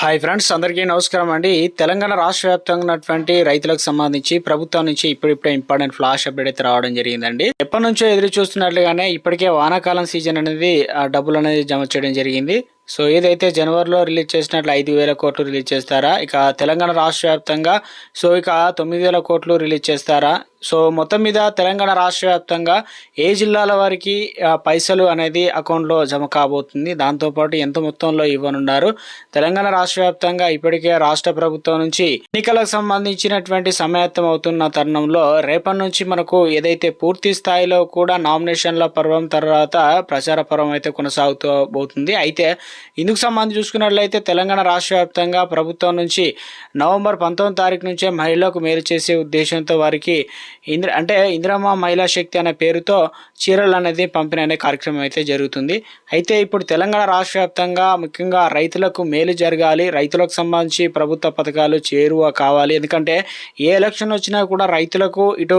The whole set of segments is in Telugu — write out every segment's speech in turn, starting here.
హాయ్ ఫ్రెండ్స్ అందరికీ నమస్కారం అండి. తెలంగాణ రాష్ట్ర వ్యాప్తంగా ఉన్నటువంటి రైతులకు సంబంధించి ప్రభుత్వం నుంచి ఇప్పుడిప్పుడే ఇంపార్టెంట్ ఫ్లాష్ అప్డేట్ అయితే రావడం జరిగిందండి. ఎప్పటి నుంచో ఎదురు చూస్తున్నట్లుగానే ఇప్పటికే వానాకాలం సీజన్ అనేది డబ్బులు అనేది జమ చేయడం జరిగింది. సో ఏదైతే జనవరిలో రిలీజ్ చేసినట్లు ఐదు వేల కోట్లు రిలీజ్ చేస్తారా ఇక తెలంగాణ రాష్ట్ర వ్యాప్తంగా సో ఇక తొమ్మిది వేల కోట్లు రిలీజ్ చేస్తారా సో మొత్తం మీద తెలంగాణ రాష్ట్ర వ్యాప్తంగా ఏ జిల్లాల వారికి పైసలు అనేది అకౌంట్లో జమ కాబోతుంది? దాంతోపాటు ఎంత మొత్తంలో ఇవ్వనున్నారు? తెలంగాణ రాష్ట్ర వ్యాప్తంగా ఇప్పటికే రాష్ట్ర ప్రభుత్వం నుంచి ఎన్నికలకు సంబంధించినటువంటి సమాయత్తం అవుతున్న తరుణంలో రేపటి నుంచి మనకు ఏదైతే పూర్తి స్థాయిలో కూడా నామినేషన్ల పర్వం తర్వాత ప్రచార పర్వం అయితే కొనసాగుతూ పోతుంది. అయితే ఇందుకు సంబంధించి చూసుకున్నట్లయితే తెలంగాణ రాష్ట్ర వ్యాప్తంగా ప్రభుత్వం నుంచి నవంబర్ పంతొమ్మిది తారీఖు నుంచే మహిళలకు మేలు చేసే ఉద్దేశంతో వారికి ఇంద్ర అంటే ఇందిరమ్మ మహిళా శక్తి అనే పేరుతో చీరలు అనేది పంపిణీ అనే కార్యక్రమం అయితే జరుగుతుంది. అయితే ఇప్పుడు తెలంగాణ రాష్ట్ర వ్యాప్తంగా ముఖ్యంగా రైతులకు మేలు జరగాలి రైతులకు సంబంధించి ప్రభుత్వ పథకాలు చేరువ కావాలి. ఎందుకంటే ఏ ఎలక్షన్ వచ్చినా కూడా రైతులకు ఇటు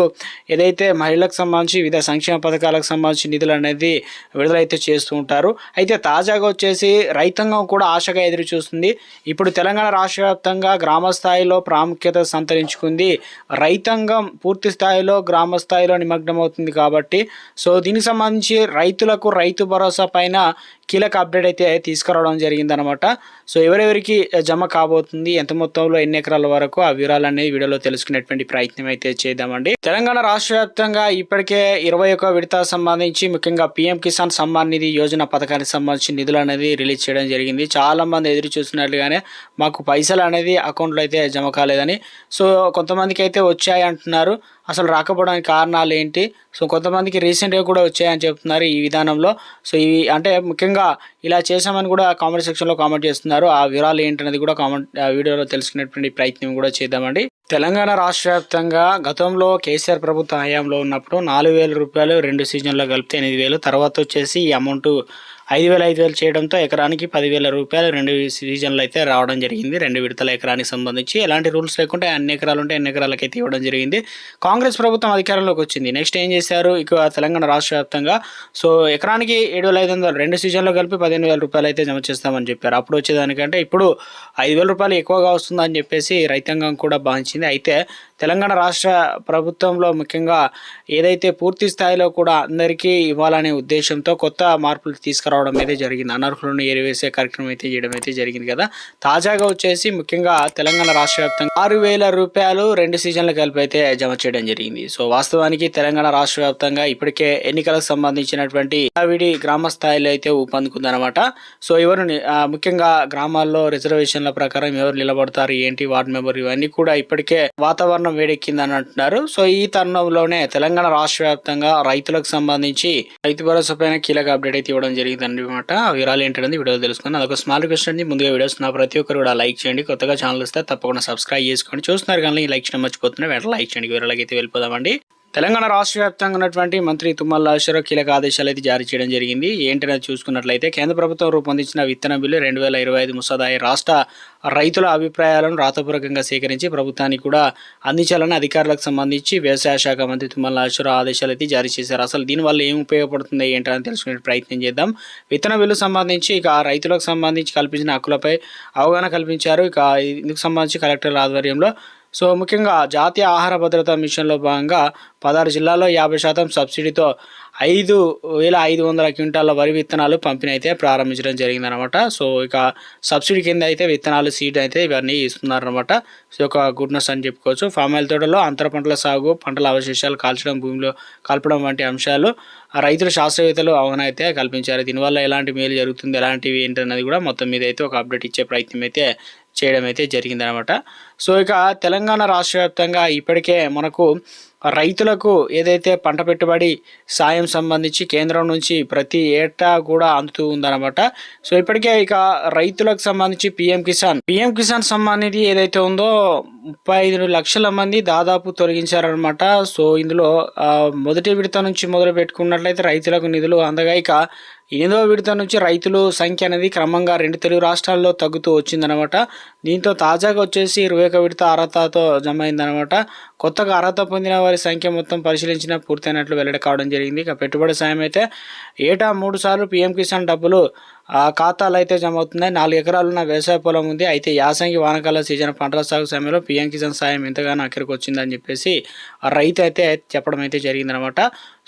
ఏదైతే మహిళలకు సంబంధించి వివిధ సంక్షేమ పథకాలకు సంబంధించి నిధులు అనేది విడుదలైతే చేస్తూ ఉంటారు. అయితే తాజాగా వచ్చేసి రైతాంగం కూడా ఆశగా ఎదురు చూస్తుంది. ఇప్పుడు తెలంగాణ రాష్ట్ర వ్యాప్తంగా గ్రామ స్థాయిలో ప్రాముఖ్యత సంతరించుకుంది. రైతాంగం పూర్తి స్థాయిలో గ్రామ స్థాయిలో నిమగ్నమవుతుంది కాబట్టి. సో దీనికి సంబంధించి రైతులకు రైతు భరోసా పైన కీలక అప్డేట్ అయితే తీసుకురావడం జరిగిందనమాట. సో ఎవరెవరికి జమ కాబోతుంది ఎంత మొత్తంలో ఎన్ని ఎకరాల వరకు ఆ వివరాలు అనేది వీడియోలో తెలుసుకునేటువంటి ప్రయత్నం అయితే చేద్దామండి. తెలంగాణ రాష్ట్ర వ్యాప్తంగా ఇప్పటికే ఇరవై ఒక విడత సంబంధించి ముఖ్యంగా పిఎం కిసాన్ సమ్మాన్ నిధి యోజన పథకానికి సంబంధించి నిధులు అనేది రిలీజ్ చేయడం జరిగింది. చాలా మంది ఎదురు చూస్తున్నట్లుగానే మాకు పైసలు అనేది అకౌంట్లో అయితే జమ కాలేదని. సో కొంతమందికి అయితే వచ్చాయి అంటున్నారు. అసలు రాకపోవడానికి కారణాలు ఏంటి? సో కొంతమందికి రీసెంట్గా కూడా వచ్చాయని చెప్తున్నారు ఈ విధానంలో. సో ఇవి అంటే ముఖ్యంగా ఇలా చేసామని కూడా కామెంట్ సెక్షన్లో కామెంట్ చేస్తున్నారు. ఆ వివరాలు ఏంటనేది కూడా కామెంట్ ఆ వీడియోలో తెలుసుకునేటువంటి ప్రయత్నం కూడా చేద్దామండి. తెలంగాణ రాష్ట్ర వ్యాప్తంగా గతంలో కేసీఆర్ ప్రభుత్వ హయాంలో ఉన్నప్పుడు నాలుగు వేల రూపాయలు రెండు సీజన్లో కలిపితే ఎనిమిది వేలు. తర్వాత వచ్చేసి ఈ అమౌంట్ ఐదు వేల ఐదు వేలు చేయడంతో ఎకరానికి పదివేల రూపాయలు రెండు సీజన్లు అయితే రావడం జరిగింది. రెండు విడతల ఎకరానికి సంబంధించి ఎలాంటి రూల్స్ లేకుంటే అన్ని ఎకరాలు ఉంటే అన్ని ఎకరాలకు అయితే ఇవ్వడం జరిగింది. కాంగ్రెస్ ప్రభుత్వం అధికారంలోకి వచ్చింది. నెక్స్ట్ ఏం చేశారు? ఇక తెలంగాణ రాష్ట్ర వ్యాప్తంగా సో ఎకరానికి ఏడు వేల ఐదు వందలు రెండు సీజన్లో కలిపి పదిహేను వేల రూపాయలు అయితే జమ చేస్తామని చెప్పారు. అప్పుడు వచ్చేదానికంటే ఇప్పుడు ఐదు వేల రూపాయలు ఎక్కువగా వస్తుందని చెప్పేసి రైతాంగం కూడా భావించింది. అయితే తెలంగాణ రాష్ట్ర ప్రభుత్వంలో ముఖ్యంగా ఏదైతే పూర్తి స్థాయిలో కూడా అందరికీ ఇవ్వాలనే ఉద్దేశంతో కొత్త మార్పులు తీసుకురావడం అయితే జరిగింది. అనర్హులను ఏరివేసే కార్యక్రమం అయితే చేయడం అయితే జరిగింది కదా. తాజాగా వచ్చేసి ముఖ్యంగా తెలంగాణ రాష్ట్ర వ్యాప్తంగా ఆరు వేల రూపాయలు రెండు సీజన్ల కలిపి అయితే జమ చేయడం జరిగింది. సో వాస్తవానికి తెలంగాణ రాష్ట్ర వ్యాప్తంగా ఇప్పటికే ఎన్నికలకు సంబంధించినటువంటి విడి గ్రామ స్థాయిలో అయితే ఊపందుకుందనమాట సో ఎవరు ముఖ్యంగా గ్రామాల్లో రిజర్వేషన్ల ప్రకారం ఎవరు నిలబడతారు ఏంటి వార్డు మెంబర్ ఇవన్నీ కూడా ఇప్పటికే వాతావరణం వేడెక్కిందని అంటున్నారు. సో ఈ తరుణంలోనే తెలంగాణ రాష్ట్ర వ్యాప్తంగా రైతులకు సంబంధించి రైతు భరోసా పైన కీలక అప్డేట్ అయితే ఇవ్వడం జరిగింది అనమాట వివరాలు ఏంటనేది వీడియో తెలుసుకుందాం. అదొక స్మాల్ రిక్వెస్ట్ అండి. ముందుగా వీడియోస్ నా ప్రతి ఒక్కరు కూడా లైక్ చేయండి. కొత్తగా ఛానల్ వస్తే తప్పకుండా సబ్స్క్రైబ్ చేసుకోండి చూస్తున్నారు కానీ లైక్ చేయడం మర్చిపోతున్నారు. వెంటనే లైక్ చేయండి. వివరాలకి అయితే వెళ్ళిపోదామండి. తెలంగాణ రాష్ట్ర వ్యాప్తంగా ఉన్నటువంటి మంత్రి తుమ్మల నాగేశ్వరరావు కీలక ఆదేశాలు అయితే జారీ చేయడం జరిగింది. ఏంటనేది చూసుకున్నట్లయితే కేంద్ర ప్రభుత్వం రూపొందించిన విత్తన బిల్లు రెండు వేల ఇరవై ఐదు ముసాదాయి రాష్ట్ర రైతుల అభిప్రాయాలను రాతపూర్వకంగా సేకరించి ప్రభుత్వానికి కూడా అందించాలని అధికారులకు సంబంధించి వ్యవసాయ శాఖ మంత్రి తుమ్మల నాగేశ్వరరావు ఆదేశాలు అయితే జారీ చేశారు. అసలు దీనివల్ల ఏం ఉపయోగపడుతుంది ఏంటని తెలుసుకునే ప్రయత్నం చేద్దాం. విత్తన బిల్లు సంబంధించి ఇక రైతులకు సంబంధించి కల్పించిన హక్కులపై అవగాహన కల్పించారు. ఇక ఇందుకు సంబంధించి కలెక్టర్ ఆధ్వర్యంలో సో ముఖ్యంగా జాతీయ ఆహార భద్రత మిషన్లో భాగంగా పదహారు జిల్లాల్లో యాభై శాతం సబ్సిడీతో ఐదు వేల ఐదు వందల క్వింటాల వరి విత్తనాలు పంపిణీ అయితే ప్రారంభించడం జరిగిందనమాట సో ఇక సబ్సిడీ కింద అయితే విత్తనాలు సీడ్ అయితే ఇవన్నీ ఇస్తున్నారనమాట సో ఒక గుడ్నెస్ అని చెప్పుకోవచ్చు. ఫామ్ ఆయిల్ తోటలో అంతర పంటల సాగు పంటల అవశేషాలు కాల్చడం భూమిలో కలపడం వంటి అంశాలు రైతులు శాస్త్రవేత్తలు అవగాహన అయితే కల్పించారు. దీనివల్ల ఎలాంటి మేలు జరుగుతుంది ఎలాంటివి ఏంటన్నది కూడా మొత్తం మీద అయితే ఒక అప్డేట్ ఇచ్చే ప్రయత్నం అయితే చేయడం అయితే జరిగిందనమాట. సో ఇక తెలంగాణ రాష్ట్ర వ్యాప్తంగా ఇప్పటికే మనకు రైతులకు ఏదైతే పంట పెట్టుబడి సాయం సంబంధించి కేంద్రం నుంచి ప్రతి ఏటా కూడా అందుతూ ఉందన్నమాట సో ఇప్పటికే ఇక రైతులకు సంబంధించి పిఎం కిసాన్ పిఎం కిసాన్ సంబంధించి ఏదైతే ఉందో ముప్పై ఐదు లక్షల మంది దాదాపు తొలగించారనమాట సో ఇందులో మొదటి విడత నుంచి మొదలు పెట్టుకున్నట్లయితే రైతులకు నిధులు అందగా ఇక ఎనిమిదవ విడత నుంచి రైతులు సంఖ్య అనేది క్రమంగా రెండు తెలుగు రాష్ట్రాల్లో తగ్గుతూ వచ్చిందనమాట దీంతో తాజాగా వచ్చేసి ఇరవై ఒక విడత అర్హతతో జమ అయిందనమాట కొత్తగా అర్హత పొందిన వారి సంఖ్య మొత్తం పరిశీలించిన పూర్తయినట్లు వెల్లడి కావడం జరిగింది. ఇక పెట్టుబడి సాయం అయితే ఏటా మూడు సార్లు పీఎం కిసాన్ డబ్బులు ఆ ఖాతాలు అయితే జమ అవుతున్నాయి నాలుగు ఎకరాలు ఉన్న వ్యవసాయ పొలం ఉంది. అయితే యాసంగి వానకాల సీజన్ పంటల సాగు సమయంలో పిఎం కిసాన్ సాయం ఎంతగానో అక్కడికి వచ్చిందని చెప్పేసి ఆ రైతు అయితే చెప్పడం అయితే జరిగిందనమాట.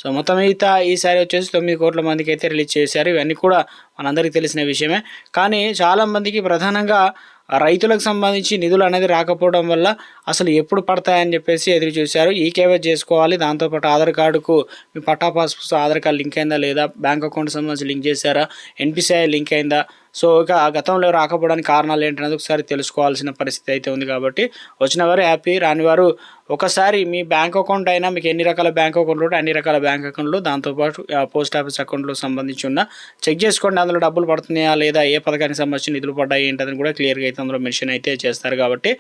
సో మొత్తం మిగతా ఈసారి వచ్చేసి తొమ్మిది కోట్ల మందికి అయితే రిలీజ్ చేశారు. ఇవన్నీ కూడా మనందరికీ తెలిసిన విషయమే. కానీ చాలా మందికి ప్రధానంగా రైతులకు సంబంధించి నిధులు అనేది రాకపోవడం వల్ల అసలు ఎప్పుడు పడతాయని చెప్పేసి ఎదురు చూశారు. ఈ కేవైసీ చేసుకోవాలి. దాంతోపాటు ఆధార్ కార్డుకు మీ పట్టా పాస్ ఆధార్ కార్డు లింక్ అయిందా లేదా బ్యాంక్ అకౌంట్ సంబంధించి లింక్ చేశారా ఎన్పిసిఐ లింక్ అయిందా? సో ఇక ఆ గతంలో రాకపోవడానికి కారణాలు ఏంటనేది ఒకసారి తెలుసుకోవాల్సిన పరిస్థితి అయితే ఉంది కాబట్టి వచ్చిన వారు హ్యాపీ రాని వారు ఒకసారి మీ బ్యాంక్ అకౌంట్ అయినా మీకు ఎన్ని రకాల బ్యాంక్ అకౌంట్లు ఉంటే అన్ని రకాల బ్యాంక్ అకౌంట్లు దాంతోపాటు పోస్ట్ ఆఫీస్ అకౌంట్లో సంబంధించి ఉన్న చెక్ చేసుకోండి అందులో డబ్బులు పడుతున్నాయా లేదా ఏ పథకానికి సంబంధించి నిధులు పడ్డాయి ఏంటని కూడా క్లియర్గా అయితే అందులో మెన్షన్ అయితే చేస్తారు కాబట్టి.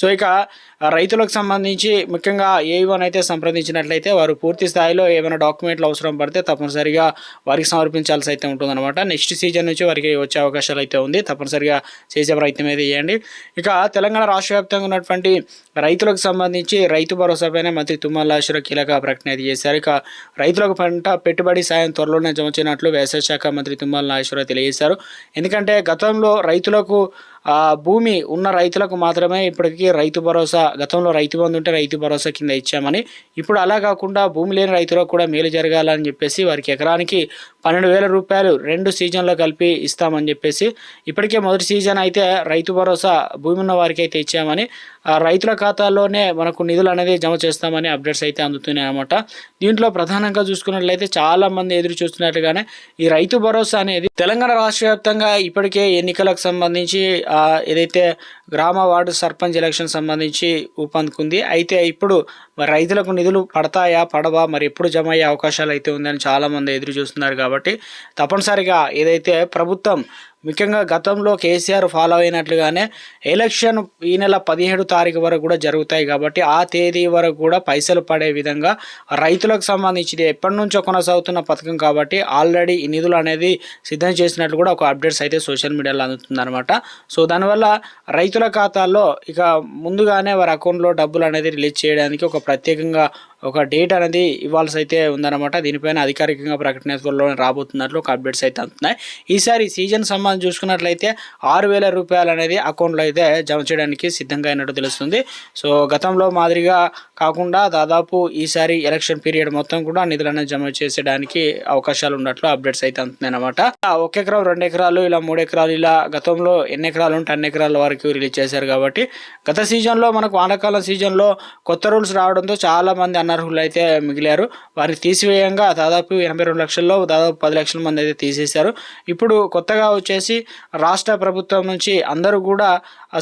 సో ఇక రైతులకు సంబంధించి ముఖ్యంగా ఏ వన్ అయితే సంప్రదించినట్లయితే వారు పూర్తి స్థాయిలో ఏమైనా డాక్యుమెంట్లు అవసరం పడితే తప్పనిసరిగా వారికి సమర్పించాల్సి అయితే ఉంటుందన్నమాట. నెక్స్ట్ సీజన్ నుంచి వారికి వచ్చే అవకాశాలు అయితే ఉంది. తప్పనిసరిగా చేసే ప్రయత్నం అయితే చేయండి. ఇక తెలంగాణ రాష్ట్ర వ్యాప్తంగా ఉన్నటువంటి రైతులకు సంబంధించి రైతు భరోసాపైన మంత్రి తుమ్మల నాగేశ్వరరావు కీలక ప్రకటన అయితే చేశారు. ఇక రైతులకు పంట పెట్టుబడి సాయం త్వరలోనే జమ చేయనట్లు వ్యవసాయ శాఖ మంత్రి తుమ్మల నాగేశ్వరరావు తెలియజేశారు. ఎందుకంటే గతంలో రైతులకు భూమి ఉన్న రైతులకు మాత్రమే ఇప్పటికీ రైతు భరోసా గతంలో రైతు బంధు ఉంటే రైతు భరోసా కింద ఇచ్చామని. ఇప్పుడు అలా కాకుండా భూమి లేని రైతులకు కూడా మేలు జరగాలని చెప్పేసి వారికి ఎకరానికి పన్నెండు వేల రూపాయలు రెండు సీజన్లో కలిపి ఇస్తామని చెప్పేసి ఇప్పటికే మొదటి సీజన్ అయితే రైతు భరోసా భూమి ఉన్న వారికి అయితే ఇచ్చామని ఆ రైతుల ఖాతాల్లోనే మనకు నిధులు అనేది జమ చేస్తామని అప్డేట్స్ అయితే అందుతున్నాయి అనమాట దీంట్లో ప్రధానంగా చూసుకున్నట్లయితే చాలా మంది ఎదురు చూస్తున్నట్టుగానే ఈ రైతు భరోసా అనేది తెలంగాణ రాష్ట్ర వ్యాప్తంగా ఇప్పటికే ఎన్నికలకు సంబంధించి ఏదైతే గ్రామ వార్డు సర్పంచ్ ఎలక్షన్ సంబంధించి ఊపందుకుంది అయితే ఇప్పుడు మరి రైతులకు నిధులు పడతాయా పడవా మరి ఎప్పుడు జమ అయ్యే అవకాశాలు అయితే ఉందని చాలా మంది ఎదురు చూస్తున్నారు కాబట్టి తప్పనిసరిగా ఏదైతే ప్రభుత్వం ముఖ్యంగా గతంలో కేసీఆర్ ఫాలో అయినట్లుగానే ఎలక్షన్ ఈ నెల పదిహేడు తారీఖు వరకు కూడా జరుగుతాయి కాబట్టి ఆ తేదీ వరకు కూడా పైసలు పడే విధంగా రైతులకు సంబంధించి ఎప్పటి నుంచో కొనసాగుతున్న పథకం కాబట్టి ఆల్రెడీ ఈ నిధులు అనేది సిద్ధం చేసినట్లు కూడా ఒక అప్డేట్స్ అయితే సోషల్ మీడియాలో అందుతుందన్నమాట. సో దానివల్ల రైతుల ఖాతాల్లో ఇక ముందుగానే వారి అకౌంట్లో డబ్బులు అనేది రిలీజ్ చేయడానికి ఒక ప్రత్యేకంగా ఒక డేట్ అనేది ఇవ్వాల్సి అయితే ఉందన్నమాట. దీనిపైన అధికారికంగా ప్రకటన త్వరలో రాబోతున్నట్లు ఒక అప్డేట్స్ అయితే అందుతున్నాయి. ఈసారి సీజన్ సంబంధం చూసుకున్నట్లయితే ఆరు వేల రూపాయలు అనేది అకౌంట్లో అయితే జమ చేయడానికి సిద్ధంగా అయినట్టు తెలుస్తుంది. సో గతంలో మాదిరిగా కాకుండా దాదాపు ఈసారి ఎలక్షన్ పీరియడ్ మొత్తం కూడా నిధులను జమ చేసేయడానికి అవకాశాలు ఉన్నట్లు అప్డేట్స్ అయితే అందుతున్నాయి అనమాట ఒక ఎకరం రెండు ఎకరాలు ఇలా మూడు ఎకరాలు ఇలా గతంలో ఎన్ని ఎకరాలు ఉంటే అన్ని ఎకరాల వరకు రిలీజ్ చేశారు కాబట్టి గత సీజన్లో మనకు వానాకాలం సీజన్లో కొత్త రూల్స్ రావడంతో చాలా మంది అనర్హులు అయితే మిగిలారు. వారిని తీసివేయంగా దాదాపు ఎనభై రెండు లక్షల్లో దాదాపు పది లక్షల మంది అయితే తీసేశారు. ఇప్పుడు కొత్తగా వచ్చేసి రాష్ట్ర ప్రభుత్వం నుంచి అందరూ కూడా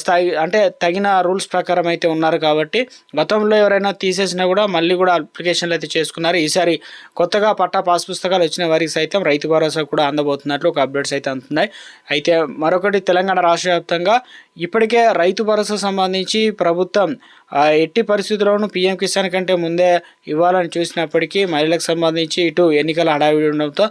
స్థాయి అంటే తగిన రూల్స్ ప్రకారం అయితే ఉన్నారు కాబట్టి గతంలో ఎవరైనా తీసేసినా కూడా మళ్ళీ కూడా అప్లికేషన్లు అయితే చేసుకున్నారు. ఈసారి కొత్తగా పట్టా పాస్ పుస్తకాలు వచ్చిన వారికి సైతం రైతు భరోసా కూడా అందబోతున్నట్లు ఒక అప్డేట్స్ అయితే అందుతున్నాయి. అయితే మరొకటి తెలంగాణ రాష్ట్ర వ్యాప్తంగా ఇప్పటికే రైతు భరోసా సంబంధించి ప్రభుత్వం ఎట్టి పరిస్థితుల్లోనూ పీఎం కిసాన్ కంటే ముందే ఇవ్వాలని చూసినప్పటికీ మహిళలకు సంబంధించి ఇటు ఎన్నికల హడావిడి ఉండడంతో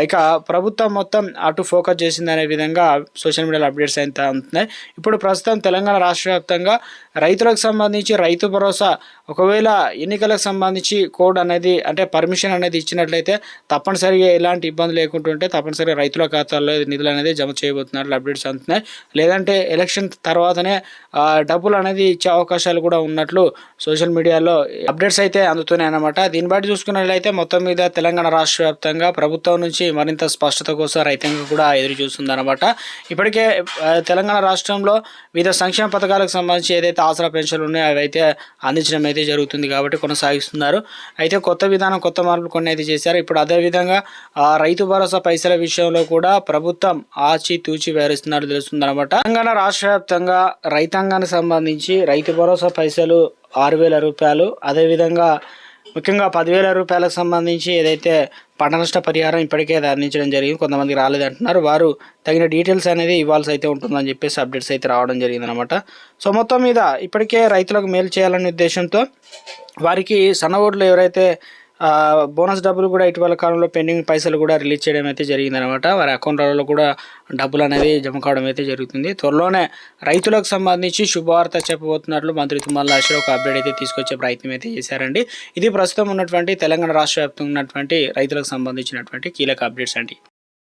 ఇక ప్రభుత్వం మొత్తం అటు ఫోకస్ చేసిందనే విధంగా సోషల్ మీడియాలో అప్డేట్స్ అయితే అందుతున్నాయి ఇప్పుడు ప్రస్తుతం తెలంగాణ రాష్ట్ర వ్యాప్తంగా రైతులకు సంబంధించి రైతు భరోసా ఒకవేళ ఎన్నికలకు సంబంధించి కోడ్ అనేది అంటే పర్మిషన్ అనేది ఇచ్చినట్లయితే తప్పనిసరిగా ఎలాంటి ఇబ్బంది లేకుంటుంటే తప్పనిసరిగా రైతుల ఖాతాల్లో నిధులు అనేది జమ చేయబోతున్నట్లు అప్డేట్స్ అందుతున్నాయి లేదంటే ఎలక్షన్ తర్వాతనే డబ్బులు అనేది ఇచ్చే అవకాశాలు కూడా ఉన్నట్లు సోషల్ మీడియాలో అప్డేట్స్ అయితే అందుతున్నాయి అన్నమాట దీన్ని బట్టి చూసుకున్నట్లయితే మొత్తం మీద తెలంగాణ రాష్ట్ర వ్యాప్తంగా ప్రభుత్వం నుంచి మరింత స్పష్టత కోసం రైతాంగం కూడా ఎదురు చూస్తుంది అనమాట ఇప్పటికే తెలంగాణ రాష్ట్రంలో వివిధ సంక్షేమ పథకాలకు సంబంధించి ఏదైతే ఆసరా పెన్షన్లు ఉన్నాయో అవి అయితే అందించడం అయితే జరుగుతుంది కాబట్టి కొనసాగిస్తున్నారు. అయితే కొత్త విధానం కొత్త మార్పులు కొన్ని అయితే చేశారు. ఇప్పుడు అదేవిధంగా రైతు భరోసా పైసల విషయంలో కూడా ప్రభుత్వం ఆచి తూచి వ్యవహరిస్తున్నట్టు తెలుస్తుంది అనమాట తెలంగాణ రాష్ట్ర వ్యాప్తంగా రైతాంగానికి సంబంధించి రైతు భరోసా పైసలు ఆరు వేల రూపాయలు. అదేవిధంగా ముఖ్యంగా పదివేల రూపాయలకు సంబంధించి ఏదైతే పంట నష్ట పరిహారం ఇప్పటికే అందించడం జరిగింది కొంతమందికి రాలేదంటున్నారు వారు తగిన డీటెయిల్స్ అనేది ఇవ్వాల్సి అయితే ఉంటుందని చెప్పేసి అప్డేట్స్ అయితే రావడం జరిగింది అనమాట సో మొత్తం మీద ఇప్పటికే రైతులకు మేలు చేయాలనే ఉద్దేశంతో వారికి సన్న ఓట్లు ఎవరైతే బోనస్ డబ్బులు కూడా ఇటీవల కాలంలో పెండింగ్ పైసలు కూడా రిలీజ్ చేయడం అయితే జరిగిందనమాట వారి అకౌంట్లలో కూడా డబ్బులు అనేది జమ కావడం అయితే జరుగుతుంది. త్వరలోనే రైతులకు సంబంధించి శుభవార్త చెప్పబోతున్నట్లు మంత్రి తుమ్మల ఒక అప్డేట్ అయితే తీసుకొచ్చే ప్రయత్నం అయితే చేశారండి. ఇది ప్రస్తుతం ఉన్నటువంటి తెలంగాణ రాష్ట్ర ఉన్నటువంటి రైతులకు సంబంధించినటువంటి కీలక అప్డేట్స్ అండి.